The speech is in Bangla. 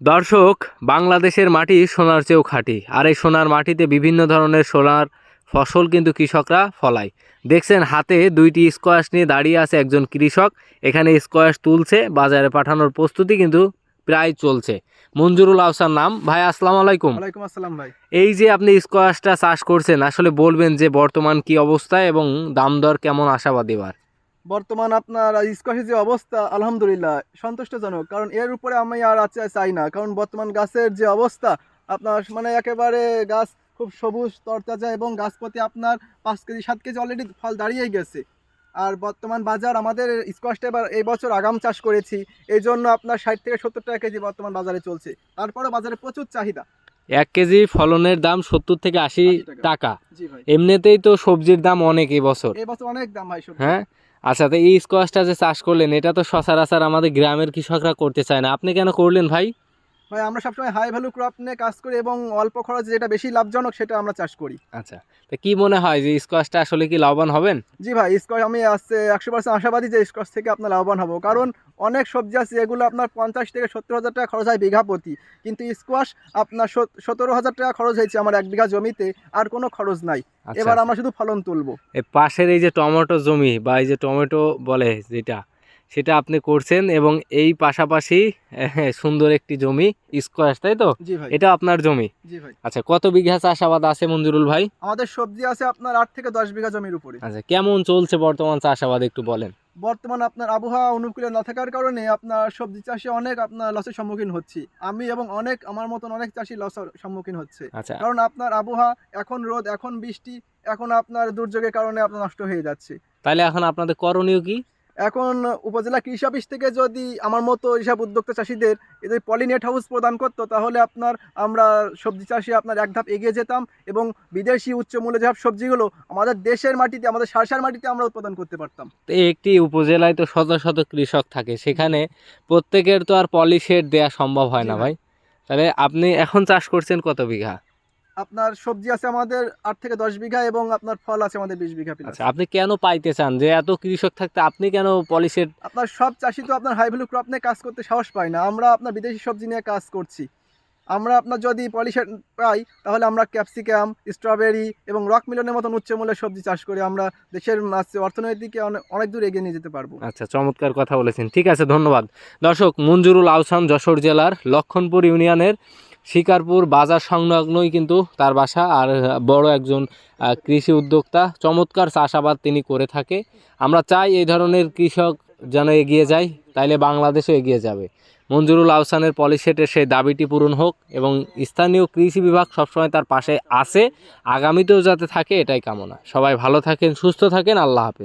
দর্শক বাংলাদেশের মাটি সোনার চেয়েও খাঁটি। আর এই সোনার মাটিতে বিভিন্ন ধরনের সোনার ফসল কিন্তু কৃষকরা ফলায়। দেখছেন হাতে দুইটি স্কোয়াশ নিয়ে দাঁড়িয়ে আছে একজন কৃষক। এখানে স্কোয়াশ তুলছে বাজারে পাঠানোর প্রস্তুতি কিন্তু প্রায় চলছে। মঞ্জুরুল আহসান নাম। ভাই আসসালাম আলাইকুম। ওয়ালাইকুম আসসালাম ভাই। এই যে আপনি স্কোয়াশটা চাষ করছেন আসলে বলবেন যে বর্তমান কি অবস্থা এবং দাম দর কেমন? আশাবাদী এবার। বর্তমান আপনার স্কোয়াশের যে অবস্থা, আলহামদুলিল্লাহ, সন্তুষ্টজনক। কারণ এর উপরে আমি আর আছে চাই না। কারণ বর্তমান গাছের যে অবস্থা, আপনার মানে একেবারে গাছ খুব সবুজ, তরতাজা এবং গাছ প্রতি আপনার পাঁচ কেজি, সাত কেজি অলরেডি ফল দাঁড়িয়েই গেছে। আর বর্তমান বাজার আমাদের স্কোয়াশটা এবার এই বছর আগাম চাষ করেছি। এই জন্য আপনার ষাট থেকে সত্তর টাকা কেজি বর্তমান বাজারে চলছে। তারপরে বাজারে প্রচুর চাহিদা। এক কেজি ফলনের দাম সত্তর থেকে আশি টাকা। এমনিতেই তো সবজির দাম অনেক এই বছর। অনেক দাম ভাই হ্যাঁ? আচ্ছা তো এই স্কোয়াশটা যে চাষ করলেন এটা তো সচরাচর আমাদের গ্রামের কৃষকরা করতে চায় না। আপনি কেন করলেন ভাই? ভাই আমরা সবসময় হাই ভ্যালু ক্রপ নিয়ে কাজ করি এবং অল্প খরচে যেটা বেশি লাভজনক সেটা আমরা চাষ করি। আচ্ছা তো কি মনে হয় যে স্কোয়াশটা আসলে কি লাভবান হবেন? জি ভাই স্কোয়াশ আমি আসছে একশো পার্সেন্ট আশাবাদী যে স্কোয়াশ থেকে আপনার লাভবান হব। কারণ অনেক সবজি আছে এগুলো আপনার পঞ্চাশ থেকে সত্তর হাজার টাকা খরচ হয় বিঘা প্রতি কিন্তু স্কোয়াশ আপনার সতেরো হাজার টাকা খরচ হয়েছে আমার এক বিঘা জমিতে আর কোনো খরচ নাই। আচ্ছা, এবার আচ্ছা। আমরা শুধু ফলন তুলবো। এই পাশের এই যে টমেটো জমি বা এই যে টমেটো বলে যেটা সেটা আপনি করছেন এবং এই পাশাপাশি সুন্দর একটি জমি স্কোয়াশ তাই তো? এটা আপনার জমি? আচ্ছা কত বিঘা চাষাবাদ আছে মঞ্জুরুল ভাই? আমাদের সবজি আছে আপনার আট থেকে দশ বিঘা জমির উপরে। আচ্ছা কেমন চলছে বর্তমান চাষাবাদ একটু বলেন? বর্তমান আপনার আবহাওয়া অনুকূলে না থাকার কারণে আপনার সবজি চাষে অনেক আপনার লসের সম্মুখীন হচ্ছি। আমি এবং অনেক আমার মতন অনেক চাষি লসের সম্মুখীন হচ্ছে। আচ্ছা। কারণ আপনার আবহাওয়া এখন রোদ এখন বৃষ্টি এখন আপনার দুর্যোগের কারণে আপনার নষ্ট হয়ে যাচ্ছে। তাহলে এখন আপনাদের করণীয় কি? এখন উপজেলা কৃষি অফিস থেকে যদি আমার মতো এইসব উদ্যোক্তা চাষিদের এদের পলিনেট হাউস প্রদান করতো তাহলে আপনার আমরা সবজি চাষে আপনার এক ধাপ এগিয়ে যেতাম এবং বিদেশি উচ্চ মূল্যে যেসব সবজিগুলো আমাদের দেশের মাটিতে আমাদের সারসার মাটিতে আমরা উৎপাদন করতে পারতাম তো একটি উপজেলায় তো শত শত কৃষক থাকে সেখানে প্রত্যেকের তো আর পলিশেড দেওয়া সম্ভব হয় না ভাই। ভাই তাহলে আপনি এখন চাষ করছেন কত বিঘা আপনার সবজি আছে আমাদের আট থেকে দশ বিঘা এবং আপনার ফল আছে আমাদের বিশ বিঘা আচ্ছা আপনি কেন পাইতে চান? যে এত কৃষক থাকতে আপনি কেন পলিশেড আপনার সব চাষি তো আপনার হাই ভ্যালু ক্রপ নিয়ে কাজ করতে সাহস পায় না। আমরা আপনার বিদেশি সবজি নিয়ে কাজ করছি। আমরা আপনার যদি পলিশেড পাই তাহলে আমরা ক্যাপসিকাম স্ট্রবেরি এবং রক মিলনের মতন উচ্চ মূল্যের সবজি চাষ করে আমরা দেশের অর্থনৈতিকে অনেক অনেক দূর এগিয়ে নিয়ে যেতে পারব। আচ্ছা চমৎকার কথা বলেছেন। ঠিক আছে ধন্যবাদ। দর্শক মঞ্জুরুল আহসান যশোর জেলার লক্ষণপুর ইউনিয়নের শিকারপুর বাজার সংলগ্নই কিন্তু তার বাসা আর বড় একজন কৃষি উদ্যোক্তা। চমৎকার চাষাবাদ তিনি করে থাকে। আমরা চাই এই ধরনের কৃষক যেন এগিয়ে যায়, তাইলে বাংলাদেশও এগিয়ে যাবে। মঞ্জুরুল আহসানের পলিসেটের সেই দাবিটি পূরণ হোক এবং স্থানীয় কৃষি বিভাগ সবসময় তার পাশে আছে। আগামীতেও যাতে থাকে এটাই কামনা। সবাই ভালো থাকেন, সুস্থ থাকেন। আল্লাহ হাফেজ।